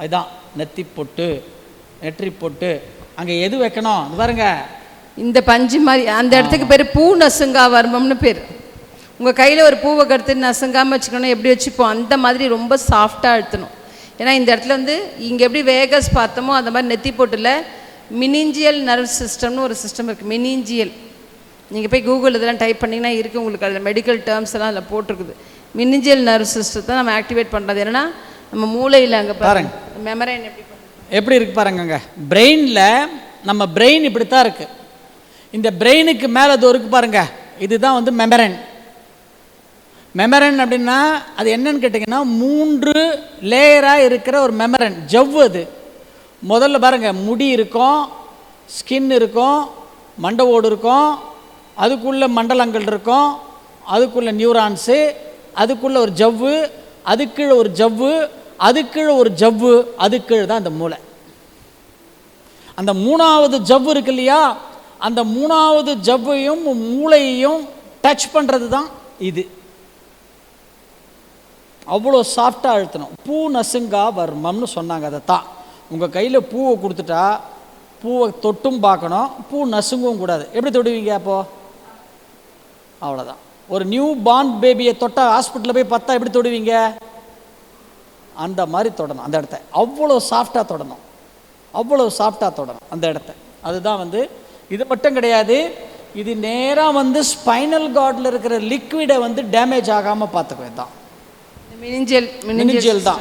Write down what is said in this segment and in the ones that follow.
அதுதான் நெத்தி பொட்டு நெற்றி பொட்டு அங்கே எது வைக்கணும்? இது பாருங்க. இந்த பஞ்சு மாதிரி அந்த இடத்துக்கு பேர் பூ நசுங்கா வர்மம்னு பேர். உங்கள் கையில் ஒரு பூவை கடுத்து நசுங்காமல் வச்சுக்கணும் எப்படி வச்சுப்போம்? அந்த மாதிரி ரொம்ப சாஃப்டாக அழுத்தணும். ஏன்னா இந்த இடத்துல வந்து இங்கே எப்படி வேகஸ் பார்த்தோமோ அந்த மாதிரி நெத்தி போட்டில் மினிஞ்சியல் நர்வ் சிஸ்டம்னு ஒரு சிஸ்டம் இருக்குது மினிஞ்சியல். நீங்கள் போய் கூகுள் இதெல்லாம் டைப் பண்ணிங்கன்னா இருக்குது உங்களுக்கு அதில் மெடிக்கல் டேர்ம்ஸ் எல்லாம் அதில் போட்டிருக்குது. மினிஞ்சியல் நர்வ் சிஸ்டத்தை நம்ம ஆக்டிவேட் பண்ணுறது என்னன்னா நம்ம மூளையில் அங்கே பாருங்க. மெமரைன் எப்படி எப்படி இருக்கு பாருங்கங்க. பிரெயினில் நம்ம பிரெயின் இப்படி தான் இருக்கு. இந்த பிரெயினுக்கு மேலே அது இருக்கு பாருங்க. இதுதான் வந்து மெமரன் மெமரன் அப்படின்னா அது என்னன்னு கேட்டிங்கன்னா மூன்று லேயராக இருக்கிற ஒரு மெமரன் ஜவ்வு அது. முதல்ல பாருங்க முடி இருக்கும் ஸ்கின் இருக்கும் மண்டை ஓடு இருக்கும் அதுக்குள்ளே மண்டலங்கள் இருக்கும் அதுக்குள்ளே நியூரான்ஸு அதுக்குள்ளே ஒரு ஜவ்வு அதுக்குள்ளே ஒரு ஜவ்வு அதுக்கீழே ஒரு ஜவ்வு அதுக்கீழே தான் அந்த மூளை. அந்த மூணாவது ஜவ்வு இருக்கு இல்லையா? அந்த மூணாவது ஜவ்வையும் மூளையையும் டச் பண்ணுறது தான் இது. அவ்வளோ சாஃப்டாக அழுத்தணும். பூ நசுங்கா வர்மம்னு சொன்னாங்க அதை தான். உங்கள் கையில் பூவை கொடுத்துட்டா பூவை தொட்டும் பார்க்கணும். பூ நசுங்கவும் கூடாது. எப்படி தொடுவீங்க அப்போது அவ்வளோதான் ஒரு நியூ பார்ன் பேபியை தொட்டால் ஹாஸ்பிட்டலில் போய் பார்த்தா எப்படி தொடுவீங்க? அந்த மாதிரி தொடணும் அந்த இடத்த. அவ்வளோ சாஃப்டாக தொடணும். அவ்வளோ சாஃப்டாக தொடணும் அந்த இடத்த. அதுதான் வந்து இது மட்டும் கிடையாது இது நேராக வந்து ஸ்பைனல் கார்டில் இருக்கிற லிக்விடை வந்து டேமேஜ் ஆகாமல் பார்த்துக்குவேன் தான் மினிஞ்சியல் மினிஜியல் தான்.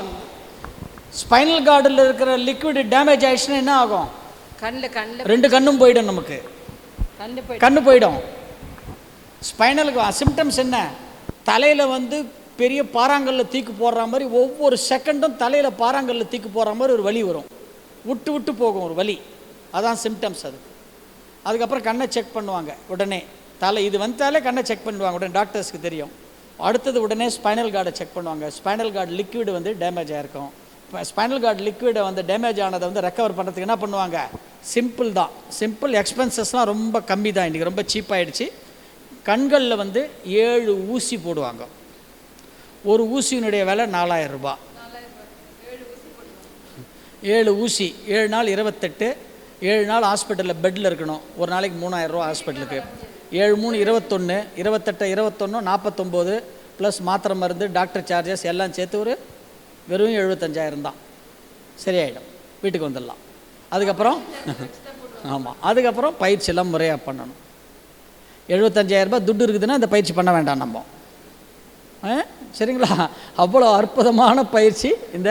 ஸ்பைனல் கார்டில் இருக்கிற லிக்விட் டேமேஜ் ஆயிடுச்சுன்னா என்ன ஆகும்? கண்ணில் கண்ணில் ரெண்டு கண்ணும் போயிடும் நமக்கு. கண்ணு போயிடும். ஸ்பைனலுக்கு சிம்டம்ஸ் என்ன? தலையில் வந்து பெரிய பாறாங்கல்ல தீக்கு போடுற மாதிரி ஒவ்வொரு செகண்டும் தலையில் பாறாங்கல்ல தீக்கு போடுற மாதிரி ஒரு வலி வரும். விட்டு விட்டு போகும் ஒரு வலி. அதான் சிம்டம்ஸ் அது. அதுக்கப்புறம் கண்ணை செக் பண்ணுவாங்க உடனே. தலை இது வந்தாலே கண்ணை செக் பண்ணுவாங்க உடனே. டாக்டர்ஸ்க்கு தெரியும். அடுத்தது உடனே ஸ்பைனல் கார்டை செக் பண்ணுவாங்க. ஸ்பைனல் கார்டு லிக்விடு வந்து டேமேஜ் ஆகிருக்கும் ஸ்பைனல் கார்டு லிக்விடை வந்து டேமேஜ் ஆனதை வந்து ரெக்கவர் பண்ணுறதுக்கு என்ன பண்ணுவாங்க? சிம்பிள் தான். சிம்பிள் எக்ஸ்பென்சஸ்லாம் ரொம்ப கம்மி தான். இன்றைக்கி ரொம்ப சீப்பாகிடுச்சு கண்களில் வந்து ஏழு ஊசி போடுவாங்க. ஒரு ஊசியினுடைய விலை நாலாயிரம் ரூபாய் ஏழு ஊசி ஏழு நாள் இருபத்தெட்டு ஏழு நாள் ஹாஸ்பிட்டலில் பெட்டில் இருக்கணும். ஒரு நாளைக்கு மூணாயிரரூவா ஹாஸ்பிட்டலுக்கு ஏழு மூணு இருபத்தொன்று இருபத்தெட்டு இருபத்தொன்று நாற்பத்தொம்போது ப்ளஸ் மாத்திரை மருந்து டாக்டர் சார்ஜஸ் எல்லாம் சேர்த்து ஒரு வெறும் எழுபத்தஞ்சாயிரம் தான். சரியாயிடும். வீட்டுக்கு வந்துடலாம். அதுக்கப்புறம் ஆமாம் அதுக்கப்புறம் பயிற்சியெல்லாம் முறையாக பண்ணணும். எழுபத்தஞ்சாயிரரூபா துட்டு இருக்குதுன்னா அந்த பயிற்சி பண்ண வேண்டாம் நம்ம. சரிங்களா? அவ்வளோ அற்புதமான பயிற்சி இந்த